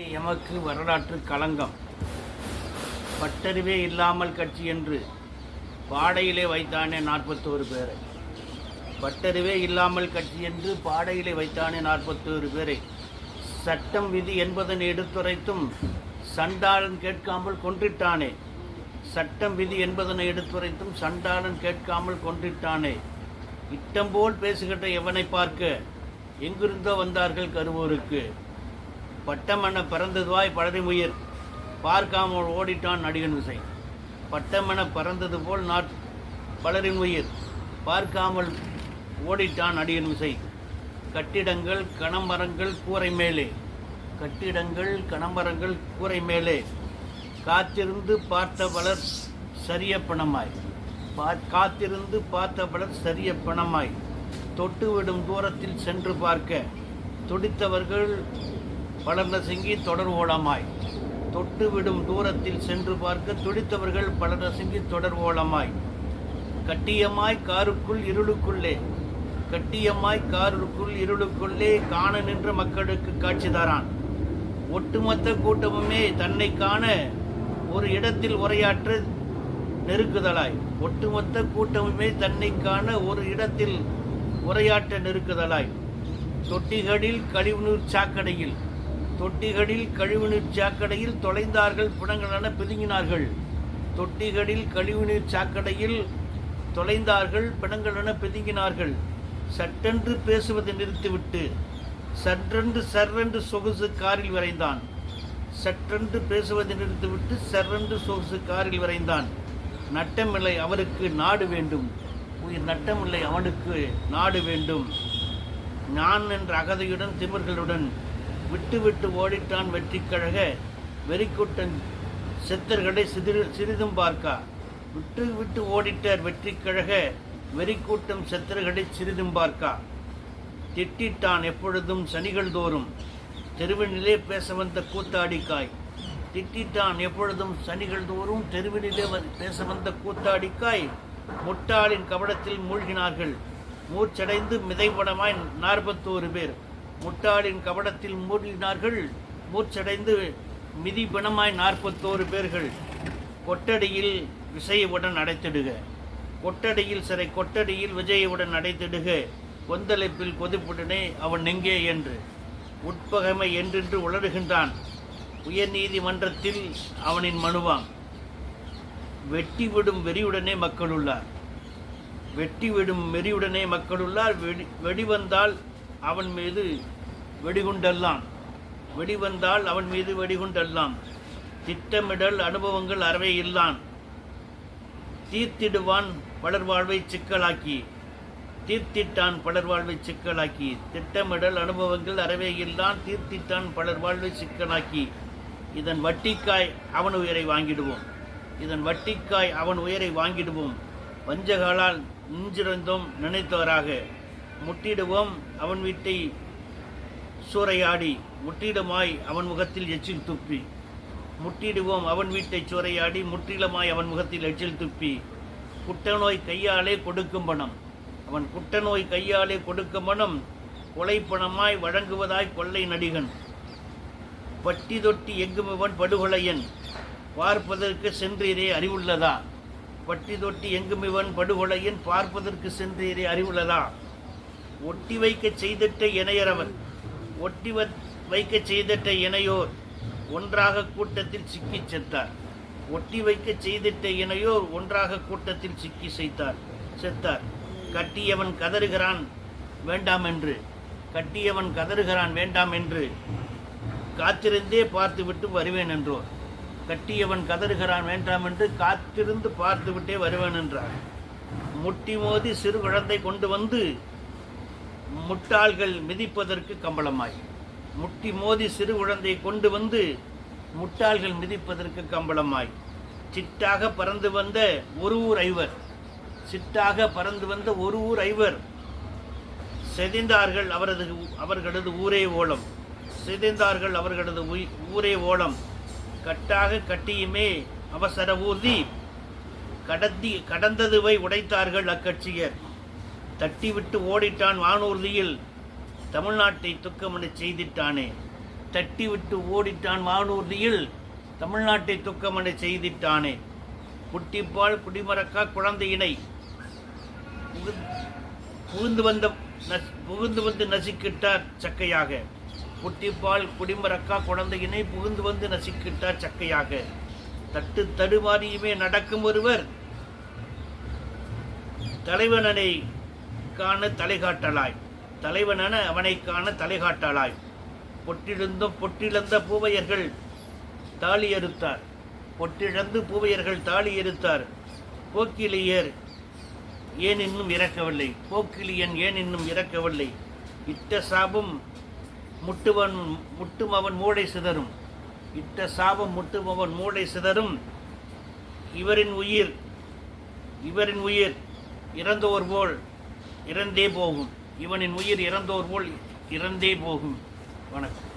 எமக்கு வரலாற்று களங்கம். பட்டறிவே இல்லாமல் கட்சி என்று பாடையிலே வைத்தானே நாற்பத்தோரு பேரை. பட்டறிவே இல்லாமல் கட்சி என்று பாடையிலே வைத்தானே நாற்பத்தோரு பேரை. சட்டம் விதி என்பதனை எடுத்துரைத்தும் சண்டாளன் கேட்காமல் கொன்றிட்டானே. சட்டம் விதி என்பதனை எடுத்துரைத்தும் சண்டாளன் கேட்காமல் கொன்றிட்டானே. இட்டம்போல் பேசுகின்ற எவனை பார்க்க? எங்கிருந்தோ வந்தார்கள் கருவூருக்கு. பட்டமென பறந்ததுவாய் பழனிமுயிர் பார்க்காமல் ஓடிட்டான் நடிகன் விசை பட்டமென பறந்தது போல் நாட் பலரின் உயிர் பார்க்காமல் ஓடிட்டான் நடிகன் விசை கட்டிடங்கள் கணமரங்கள் கூரை மேலே கட்டிடங்கள் கணமரங்கள் கூரை மேலே காத்திருந்து பார்த்த பலர் சரிய பணமாய். பா- காத்திருந்து பார்த்த பலர் சரிய பணமாய். தொட்டுவிடும் தூரத்தில் சென்று பார்க்க. துடித்தவர்கள் பலர் சிங்கி தொடர் ஓலமாய். தொட்டுவிடும் தூரத்தில் சென்று பார்க்க துடித்தவர்கள் பலர் சிங்கி தொடர் ஓலமாய். கட்டியமாய் காருக்குள் இருளுக்குள்ளே. கட்டியமாய் காருக்குள் இருளுக்குள்ளே காண நின்ற மக்களுக்கு காட்சி தரான். ஒட்டுமொத்த கூட்டமுமே தன்னை காண ஒரு இடத்தில் உரையாற்ற நெருக்குதலாய். ஒட்டுமொத்த கூட்டமுமே தன்னை காண ஒரு இடத்தில் உரையாற்ற நெருக்குதலாய். தொட்டிகளில் கழிவுநீர் சாக்கடையில். தொட்டிகளில் கழிவுநீர் சாக்கடையில் தொலைந்தார்கள் புணங்களென பிதுங்கினார்கள். தொட்டிகளில் கழிவுநீர் சாக்கடையில் தொலைந்தார்கள் பிணங்களென பிதுங்கினார்கள். சட்டென்று பேசுவதை நிறுத்திவிட்டு சற்றென்று சர்ரென்று சொகுசு காரில் விரைந்தான். சற்றென்று பேசுவதை நிறுத்திவிட்டு சர்ரென்று சொகுசு காரில் விரைந்தான். நட்டமில்லை அவருக்கு நாடு வேண்டும். உயிர் நட்டமில்லை அவனுக்கு நாடு வேண்டும். நான் என்ற அகதையுடன் திமிர்களுடன் விட்டு விட்டு ஓடிட்டான் வெற்றி கழக. வெறிக்குட்டன் செத்தர்களை சிறு சிறிதும் பார்க்கா. விட்டு விட்டு ஓடிட்டார் வெற்றி கழக. வெறிக்கூட்டம் செத்தர்களை சிறிதும் பார்க்கா. திட்டிட்டான் எப்பொழுதும் சனிகள் தோறும் தெருவினிலே பேச வந்த கூத்தாடிக்காய். திட்டிட்டான் எப்பொழுதும் சனிகள் தோறும் தெருவினிலே பேச வந்த கூத்தாடிக்காய். முட்டாளின் கபடத்தில் மூழ்கினார்கள். மூர்ச்சடைந்து மிதைபடமாய் நாற்பத்தோரு பேர். முட்டாளின் கபடத்தில் மூடினார்கள் மூர்ச்சடைந்து மிதிபணமாய் நாற்பத்தோரு பேர்கள் கொட்டடியில் விசையுடன் அடைத்திடுக கொட்டடியில் சிறை கொட்டடியில் விஜயவுடன் அடைத்திடுக கொந்தளிப்பில் கொதிப்புடனே அவன் எங்கே என்று. உட்பகைமை என்றென்று உளறுகின்றான். உயர்நீதிமன்றத்தில் அவனின் மனுவாம். வெட்டிவிடும் வெறியுடனே மக்களுள்ளார் வெட்டிவிடும் வெறியுடனே மக்களுள்ளார் வெடி வெடிவந்தால் அவன் மீது வெடிகுண்டெல்லாம். வெடிவந்தால் அவன் மீது வெடிகுண்டெல்லாம். திட்டமிடல் அனுபவங்கள் அறவே இல்லான். தீர்த்திடுவான் பலர்வாழ்வை சிக்கலாக்கி. தீர்த்திட்டான் பலர்வாழ்வை சிக்கலாக்கி. திட்டமிடல் அனுபவங்கள் அறவே இல்லான் தீர்த்திட்டான் பலர்வாழ்வை சிக்கலாக்கி. இதன் வட்டிக்காய் அவன் உயிரை வாங்கிடுவோம். இதன் வட்டிக்காய் அவன் உயிரை வாங்கிடுவோம். வஞ்சகாலால் நின்றிருந்தோம் நினைத்தவராக. முட்டிடுவோம் அவன் வீட்டை சூறையாடி முட்டிடுமாய் அவன் முகத்தில் எச்சில் துப்பி. முட்டிடுவோம் அவன் வீட்டை சூறையாடி முற்றிலுமாய் அவன் முகத்தில் எச்சில் துப்பி. குட்டநோய் கையாலே கொடுக்கும் பணம். அவன் குட்டநோய் கையாலே கொடுக்கும் பணம். கொலை பணமாய் வழங்குவதாய் கொள்ளை நடிகன். பட்டி தொட்டி எங்கும் இவன் படுகொலையன்? பார்ப்பதற்கு சென்றீரே அறிவுள்ளதா? பட்டி தொட்டி எங்கும் இவன் படுகொலையன்? பார்ப்பதற்கு சென்றீரே அறிவுள்ளதா? ஒட்டி வைக்க செய்திட்ட இணையரவன் ஒட்டி வைக்க செய்திட்ட இணையோர் ஒன்றாக கூட்டத்தில் சிக்கிச் செத்தார். ஒட்டி வைக்க செய்திட்ட இணையோர் ஒன்றாக கூட்டத்தில் சிக்கி செய்தார் செத்தார். கட்டியவன் கதறுகிறான் வேண்டாம் என்று. கட்டியவன் கதறுகிறான் வேண்டாம் என்று. காத்திருந்தே பார்த்துவிட்டு வருவேன் என்றோர். கட்டியவன் கதறுகிறான் வேண்டாம் என்று. காத்திருந்து பார்த்துவிட்டே வருவேன் என்றார். முட்டி மோதி சிறு குழந்தை கொண்டு வந்து முட்டாள்கள் மிதிப்பதற்கு கம்பளமாய் முட்டி மோதி சிறு குழந்தை கொண்டு வந்து முட்டாள்கள் மிதிப்பதற்கு கம்பளமாய் சிட்டாக பறந்து வந்த ஒரு ஊர் ஐவர். சிட்டாக பறந்து வந்த ஒரு ஊர் ஐவர். செதிந்தார்கள் அவரது அவர்களது ஊரே ஓலம். சிதைந்தார்கள் அவர்களது ஊரே ஓலம். கட்டாக கட்டியுமே அவசர ஊர்தி. கடத்தி கடந்ததுவை உடைத்தார்கள் அக்கட்சியர். தட்டிவிட்டு ஓடிட்டான் வானூர்தியில். தமிழ்நாட்டை துக்கமென செய்திட்டானே. தட்டி விட்டு ஓடிட்டான் வானூர்தியில். தமிழ்நாட்டை துக்கமடை செய்திட்டானே. குட்டிப்பால் குடிமரக்கா குழந்தையினை. புகுந்து வந்த புகுந்து வந்து நசிக்கிட்டார் சக்கையாக. குட்டிப்பால் குடிமரக்கா குழந்தையினை புகுந்து வந்து நசிக்கிட்டார் சக்கையாக. தட்டு தடுமாறியுமே நடக்கும் ஒருவர். தலைவனனை காண தலைகாட்டலாய். தலைவனென அவனை காண தலைகாட்டலாய். பொட்டிழுந்தும் பொட்டிழந்த பூவையர்கள் தாலி அறுத்தார். பொட்டிழந்து பூவையர்கள் தாலி அறுத்தார் போக்கிலியர் ஏன் இன்னும் இறக்கவில்லை. போக்கிலியன் ஏன் இன்னும் இறக்கவில்லை. இட்ட சாபம் முட்டுவன் முட்டும் அவன் மூளை சிதறும். இட்ட சாபம் முட்டும் அவன் மூளை சிதறும். இவரின் உயிர் இவரின் உயிர் இறந்தோர் போல் இறந்தே போகும். இவனின் உயிர் இறந்தோர் போல் இறந்தே போகும். வணக்கம்.